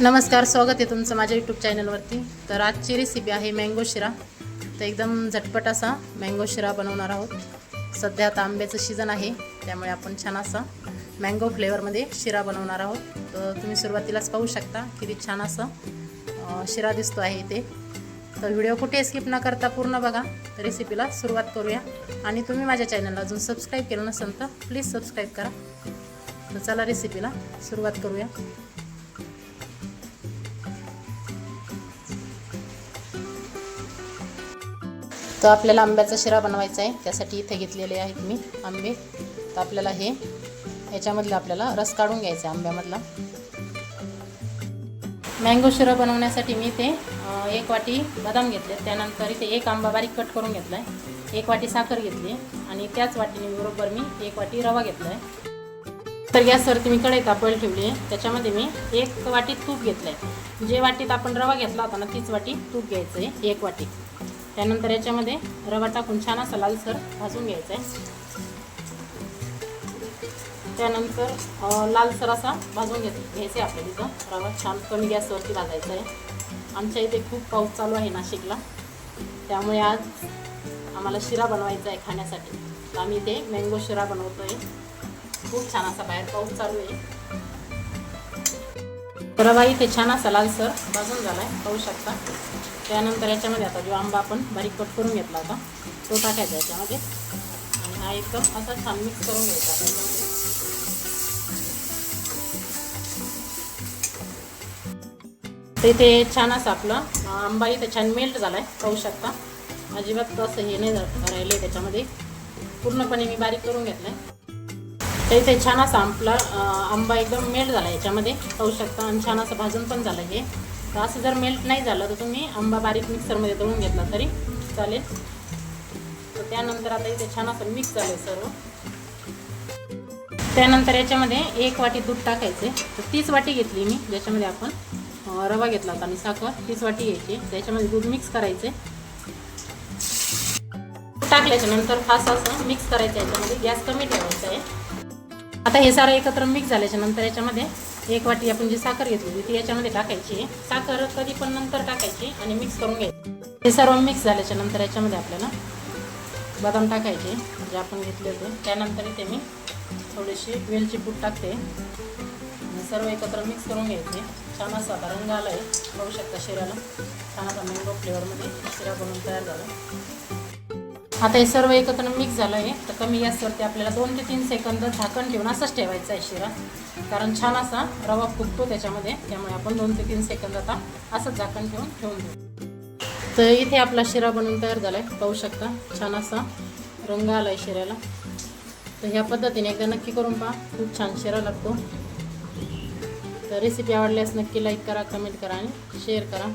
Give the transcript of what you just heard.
नमस्कार स्वागत आहे तुमचं माझ्या यूट्यूब चॅनलवरती तर आजची रेसिपी आहे मँगो शिरा. तर एकदम झटपट असा मँगो शिरा बनवणार आहोत. सध्या आता आंब्याचं सीझन आहे त्यामुळे आपण छान असा मँगो फ्लेवरमध्ये शिरा बनवणार आहोत. तर तुम्ही सुरुवातीलाच पाहू शकता किती छान असं शिरा दिसतो आहे इथे. तर व्हिडिओ कुठे स्किप न करता पूर्ण बघा. रेसिपीला सुरुवात करूया. आणि तुम्ही माझ्या चॅनलला अजून सबस्क्राईब केलं नसेल तर प्लीज सबस्क्राईब करा. तर चला रेसिपीला सुरुवात करूया. तर आपल्याला आंब्याचा शिरा बनवायचा आहे. त्यासाठी इथे घेतलेले आहेत मी आंबे. तर आपल्याला हे याच्यामधलं आपल्याला रस काढून घ्यायचा आहे आंब्यामधला. मँगो शिरा बनवण्यासाठी मी ते एक वाटी बदाम घेतले. त्यानंतर इथे एक आंबा बारीक कट करून घेतला आहे एक वाटी साखर घेतली आणि त्याच वाटीने बरोबर मी एक वाटी रवा घेतला आहे तर गॅसवरती मी कढई तापवायला ठेवली आहे. त्याच्यामध्ये मी एक वाटी तूप घेतलं आहे जे वाटीत आपण रवा घेतला होता ना तीच वाटी तूप घ्यायचं आहे एक वाटी. त्यानंतर याच्यामध्ये रवा टाकून छान असा लालसर भाजून घ्यायचा आहे. त्यानंतर लालसर असा भाजून घेत घ्यायचं आहे आपल्या तिथं. रवा छान कमी गॅसवरती भाजायचा आहे. आमच्या इथे खूप पाऊस चालू आहे नाशिकला. त्यामुळे आज आम्हाला शिरा बनवायचा आहे खाण्यासाठी. तर आम्ही इथे मँगो शिरा बनवतो आहे खूप छान असा बाहेर पाऊस चालू आहे. रवा इथे छान असा लालसर भाजून झाला आहे पाहू शकता. त्यानंतर याच्यामध्ये आता जो आंबा आपण बारीक कट करून घेतला होता तो टाकायचा याच्यामध्ये. आणि हा एकदम असा छान मिक्स करून घ्यायचा. त्याच्यामध्ये तर इथे छान असं आपलं आंबा इथे छान मेल्ट झाला आहे पाहू शकता. अजिबात असं हे नाही राहिलं त्याच्यामध्ये. पूर्णपणे मी बारीक करून घेतलं आहे तर इथे छान असा आपला आंबा एकदम मेल्ट झाला याच्यामध्ये पाहू शकता. आणि छान असं भाजून पण झालं हे. तर असं जर मेल्ट नाही झालं तर तुम्ही आंबा बारीक मिक्सरमध्ये दळून घेतला तरी चालेल. तर त्यानंतर आता इथे छान असं मिक्स झालं सर्व. त्यानंतर याच्यामध्ये एक वाटी दूध टाकायचे. तर तीच वाटी घेतली मी ज्याच्यामध्ये आपण रवा घेतला होता आणि साखर तीच वाटी घ्यायची. त्याच्यामध्ये दूध मिक्स करायचे. टाकल्याच्या नंतर फास्ट असं मिक्स करायचं याच्यामध्ये गॅस कमी ठेवायचा आहे. आता हे सारं एकत्र मिक्स झाल्याच्यानंतर याच्यामध्ये एक वाटी आपण जी साखर घेतली होती ती याच्यामध्ये टाकायची. साखर कधी पण नंतर टाकायची आणि मिक्स करून घ्यायची. हे सर्व मिक्स झाल्याच्यानंतर याच्यामध्ये आपल्याला बदाम टाकायचे जे आपण घेतले होते. त्यानंतर इथे मी थोडीशी वेलची पूड टाकते. सर्व एकत्र मिक्स करून घ्यायचे. छान असा आता रंग आला आहे बघू शकता शिऱ्याला छान असा मँगो फ्लेवरमध्ये शिरा बनवून तयार झाला. आता हे सर्व एकत्र मिक्स झालं आहे तर कमी गॅसवरती आपल्याला दोन ते तीन सेकंद झाकण ठेवून असंच ठेवायचं आहे शिरा. कारण छान असा रवा फुगतो त्याच्यामध्ये. त्यामुळे आपण दोन ते तीन सेकंद आता असंच झाकण ठेवून ठेवून देऊ. तर इथे आपला शिरा बनवून तयार झाला आहे पाहू शकता छान असा रंग आला आहे शिऱ्याला. तर ह्या पद्धतीने एकदा नक्की करून पहा. खूप छान शिरा लागतो. तर रेसिपी आवडल्यास नक्की लाईक करा कमेंट करा आणि शेअर करा.